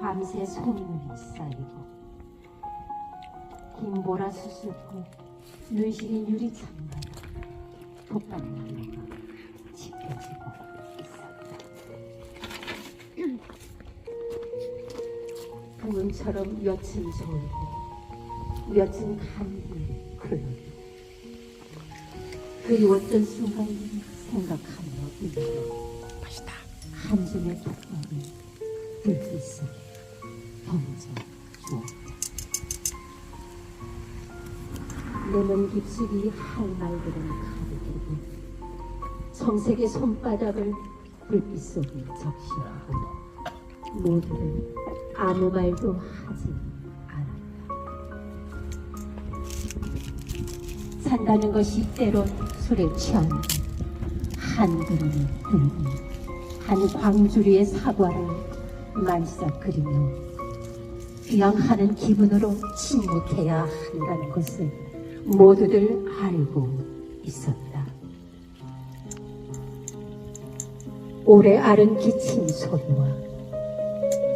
밤새 손눈이 쌓이고 긴 보라 수수고 눈시린 유리 창가에 톱밥나무가 지펴지고 있었다. 그문처럼 몇층 졸고 몇층 감기 흘러리고 그리웠던 순간을 생각하며 울고 맛있다. 한 줌의 톱밥을 불빛 속에 던져 주었다. 내면 깊숙이 할 말들은 가득이고 청색의 손바닥을 불빛 속에 적시하고 모두는 아무 말도 하지 않았다. 산다는 것이 때론 술에 취한 한 그릇을 들고 한 광주리의 사과를 말싹 그리며 그냥 하는 기분으로 침묵해야 한다는 것을 모두들 알고 있었다. 오래 앓은 기침 소리와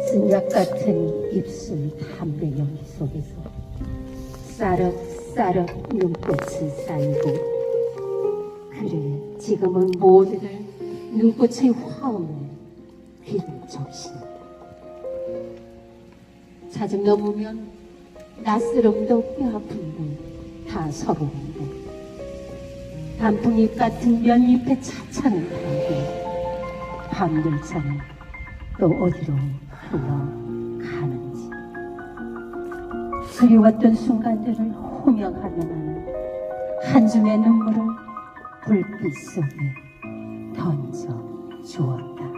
쓴약 같은 입술 담배 연기 속에서 싸럭싸럭 눈꽃이 쌓이고 그래 지금은 모두들 눈꽃의 화음에 귀를 적신다. 자정 넘으면 낯설음도 뼈아픔도 다 서러운데 단풍잎 같은 면잎의 차차는 달고 밤들처럼 또 어디로 흘러가는지 그리웠던 순간들을 호명하며 나는 한 줌의 눈물을 불빛 속에 던져 주었다.